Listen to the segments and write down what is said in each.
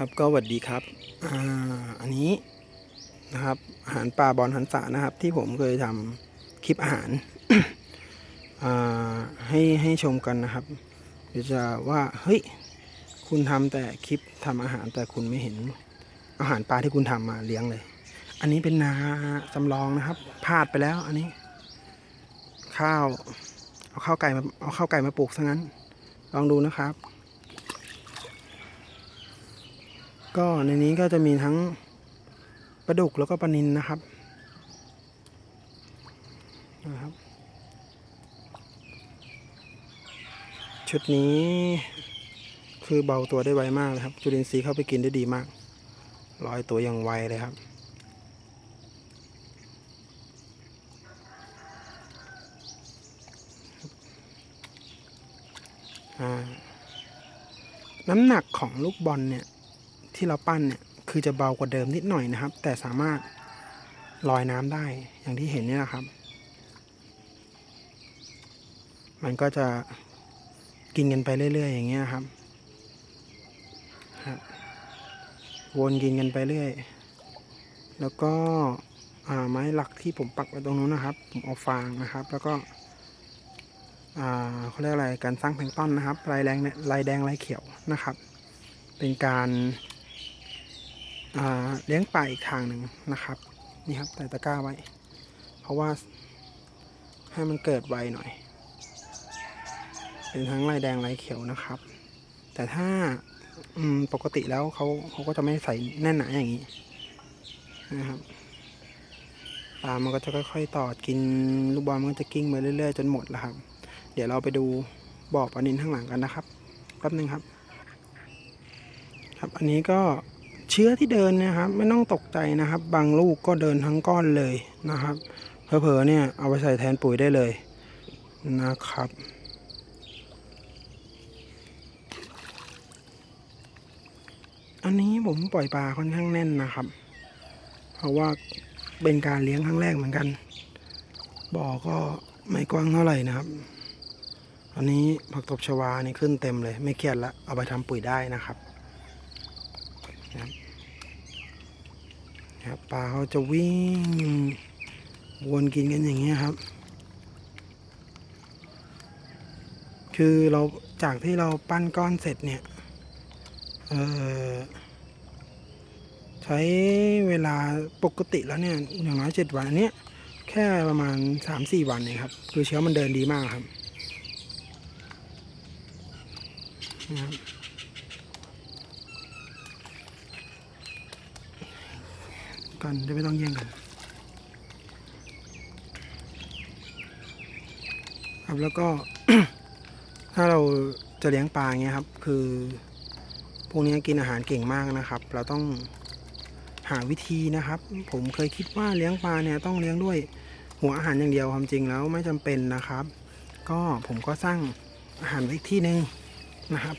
ครับก็สวัสดีครับอ่าอันนี้นะครับอาหารปลาบอลหันษานะครับ ที่ผมเคยทำคลิปอาหารอ่าให้ให้ชมกันนะครับเดี๋ยวจะว่าเฮ้ยคุณทำแต่คลิปทำอาหารแต่คุณไม่เห็น อาหารปลาที่คุณทำมาเลี้ยงเลย อันนี้เป็นนาจำลองนะครับพลาดไปแล้วอันนี้ ข้าว เอาข้าวไก่มาเอาข้าวไก่มาปลูกซะงั้น ลองดูนะครับ ก็ในนี้ก็จะมีทั้งปลาดุกแล้วก็ปลานินนะครับนะครับ ชุดนี้คือเบาตัวได้ไวมากเลยครับ จุลินทรีย์เข้าไปกินได้ดีมากลอยตัวอย่างไวเลยครับน้ำหนักของลูกบอลเนี่ย ที่เราปั้นเนี่ยคือจะเบากว่าเดิมนิดหน่อยนะครับ แต่สามารถลอยน้ำได้อย่างที่เห็นเนี่ยนะครับ มันก็จะกินกันไปเรื่อย ๆ อย่างเงี้ยครับครับ วนกินกันไปเรื่อย แล้วก็ไม้หลักที่ผมปักไว้ตรงนู้นนะครับ ผมเอาฟางนะครับ แล้วก็เขาเรียกอะไรการสร้างแพลงต้นนะครับลายแดงลายแดงลายเขียวนะครับ เป็นการ เลี้ยงปลาอีกทางหนึ่งนะครับ นี่ครับใส่ตะกร้าไว้ เพราะว่าให้มันเกิดไวหน่อย เป็นทั้งลายแดงลายเขียวนะครับ แต่ถ้าปกติแล้วเขาเขาก็จะไม่ใส่แน่นหนาอย่างนี้นะครับปลามันก็จะค่อยๆตอดกินลูกบอลมันก็จะกิ้งไปเรื่อยๆจนหมดแล้วครับ เดี๋ยวเราไปดูบ่อปลานินข้างหลังกันนะครับแป๊บนึงครับ ครับอันนี้ก็ เชื้อที่เดินนะครับ ไม่ต้องตกใจนะครับ บางลูกก็เดินทั้งก้อนเลยนะครับเผลอๆเนี่ยเอาไปใส่แทนปุ๋ยได้เลยนะครับอันนี้ผมปล่อยปลาค่อนข้างแน่นนะครับ เพราะว่าเป็นการเลี้ยงครั้งแรกเหมือนกัน บ่อก็ไม่กว้างเท่าไหร่นะครับ อันนี้ผักตบชวานี่ขึ้นเต็มเลย ไม่เครียดละเอาไปทำปุ๋ยได้นะครับ นะครับ ครับปลาเขาจะวิ่งวนกินกันอย่างเงี้ยครับ คือเราจากที่เราปั้นก้อนเสร็จเนี่ยเออใช้เวลาปกติแล้วเนี่ยอย่างน้อยเจ็ดวันอันเนี้ยแค่ประมาณสามสี่วันเองครับ คือเชื้อมันเดินดีมากครับนะครับ กันจะไม่ต้องแย่งกันครับแล้วก็ ถ้าเราจะเลี้ยงปลาเงี้ยครับ คือ พวกนี้กินอาหารเก่งมากนะครับ เราต้องหาวิธีนะครับ ผมเคยคิดว่าเลี้ยงปลาเนี่ยต้องเลี้ยงด้วยหัวอาหารอย่างเดียวความจริงแล้วไม่จำเป็นนะครับ ก็ผมก็สร้างอาหารไว้อีกที่หนึ่งนะครับ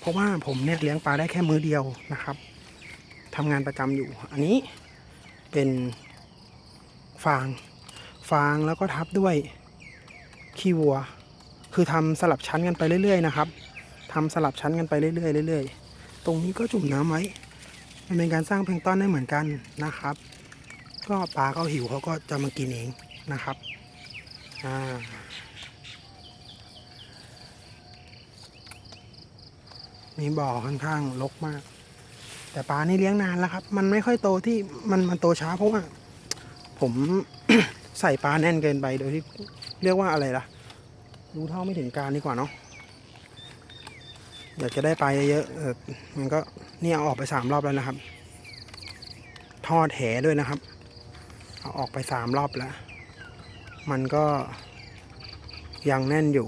เพราะว่าผมเนี่ยเลี้ยงปลาได้แค่มือเดียวนะครับทำงานประจำอยู่ อันนี้ เป็นฟาง ฟางแล้วก็ทับด้วยขี้วัว คือทำสลับชั้นกันไปเรื่อย ๆ นะครับทำสลับชั้นกันไปเรื่อยๆเรื่อยๆ ตรงนี้ก็จุ่มน้ำไว้ มันเป็นการสร้างแพลงต้อนได้เหมือนกันนะครับ ก็ปลาเขาหิวเขาก็จะมากินเองนะครับอ่ามีบ่อค่อนข้างรกมาก แต่ปลานี่เลี้ยงนานแล้วครับ มันไม่ค่อยโตที่มันมันโตช้าเพราะว่า ผมใส่ปลาแน่นเกินไปโดยที่เรียกว่าอะไรล่ะ รู้เท่าไม่ถึงการดีกว่าเนาะอยากจะได้ปลาเยอะๆมันก็เนี่ยเอาออกไปสามรอบแล้วนะครับ ทอดแหด้วยนะครับ เอาออกไปสามรอบแล้ว มันก็ยังแน่นอยู่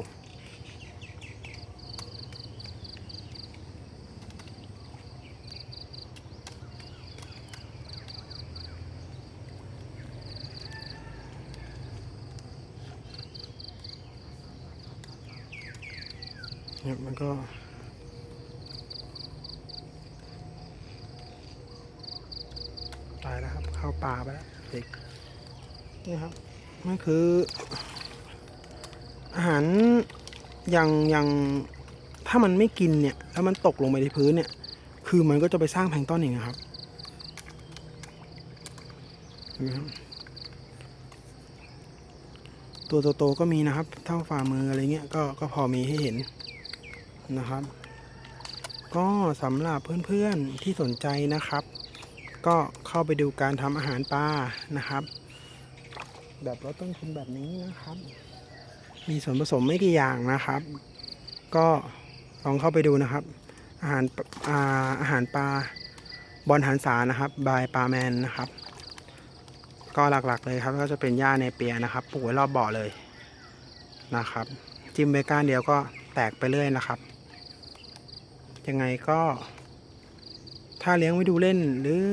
เนี่ยมันก็ตายแล้วครับ เข้าป่าไปแล้วเด็กนี่ครับมันคือ อาหารอย่างอย่างถ้ามันไม่กินเนี่ย แล้วมันตกลงไปที่พื้นเนี่ย คือมันก็จะไปสร้างแพลงต้นเองนะครับนครับตัวโตๆก็มีนะครับ เท่าฝ่ามืออะไรเงี้ยก็ก็พอมีให้เห็น นะครับ ก็สำหรับเพื่อนๆที่สนใจนะครับ ก็เข้าไปดูการทำอาหารปลานะครับ แบบลดต้นทุนแบบนี้นะครับ มีส่วนผสมไม่กี่อย่างนะครับ ก็ลองเข้าไปดูนะครับ อาหารปอาอาหารปลาบอลหันษานะครับบายปลาแมนนะครับ ก็หลักๆเลยครับก็จะเป็นหญ้าเนเปียนะครับปลูกไว้รอบบ่อเลยนะครับ จิ้มไปก้านเดียวก็แตกไปเรื่อยนะครับ ยังไงก็ ถ้าเลี้ยงไว้ดูเล่นหรือ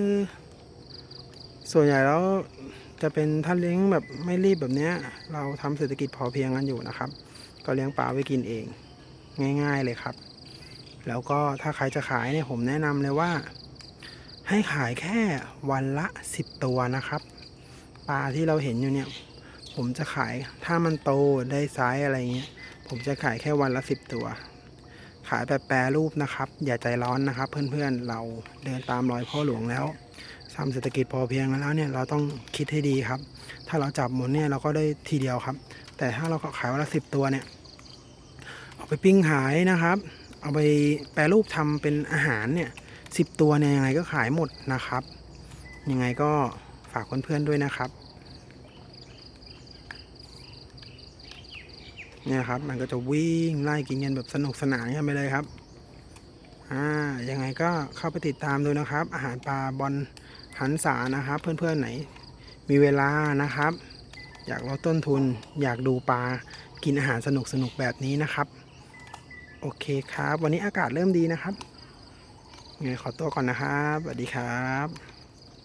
ส่วนใหญ่แล้วจะเป็นถ้าเลี้ยงแบบไม่รีบแบบเนี้ย เราทำเศรษฐกิจพอเพียงกันอยู่นะครับ ก็เลี้ยงปลาไว้กินเอง ง่าย ๆเลยครับ แล้วก็ถ้าใครจะขายเนี่ยผมแนะนำเลยว่า ให้ขายแค่วันละ 10 ตัวนะครับ ปลาที่เราเห็นอยู่เนี่ย ผมจะขายถ้ามันโตได้ไซส์อะไรเงี้ย ผมจะขายแค่วันละ 10 ตัว ขายแบบแปรรูปนะครับ อย่าใจร้อนนะครับ เพื่อนๆเราเดินตามรอยพ่อหลวงแล้วทำเศรษฐกิจพอเพียงแล้วเนี่ยเราต้องคิดให้ดีครับ ถ้าเราจับหมดเนี่ยเราก็ได้ทีเดียวครับ แต่ถ้าเราขายวันละสิบตัวเนี่ยเอาไปปิ้งขายนะครับ เอาไปแปรรูปทำเป็นอาหารเนี่ยสิบตัวเนี่ยยังไงก็ขายหมดนะครับ ยังไงก็ฝากเพื่อนๆด้วยนะครับ เนี่ยครับ มันก็จะวิ่งไล่กินกันแบบสนุกสนานกันไปเลยครับอ่ายังไงก็เข้าไปติดตามดูนะครับ อาหารปลาบอลหันษานะครับ เพื่อนๆไหน มีเวลานะครับ อยากลดต้นทุน อยากดูปลากินอาหารสนุกๆแบบนี้นะครับ โอเคครับ วันนี้อากาศเริ่มดีนะครับงไงขอตัวก่อนนะครับสวัสดีครับ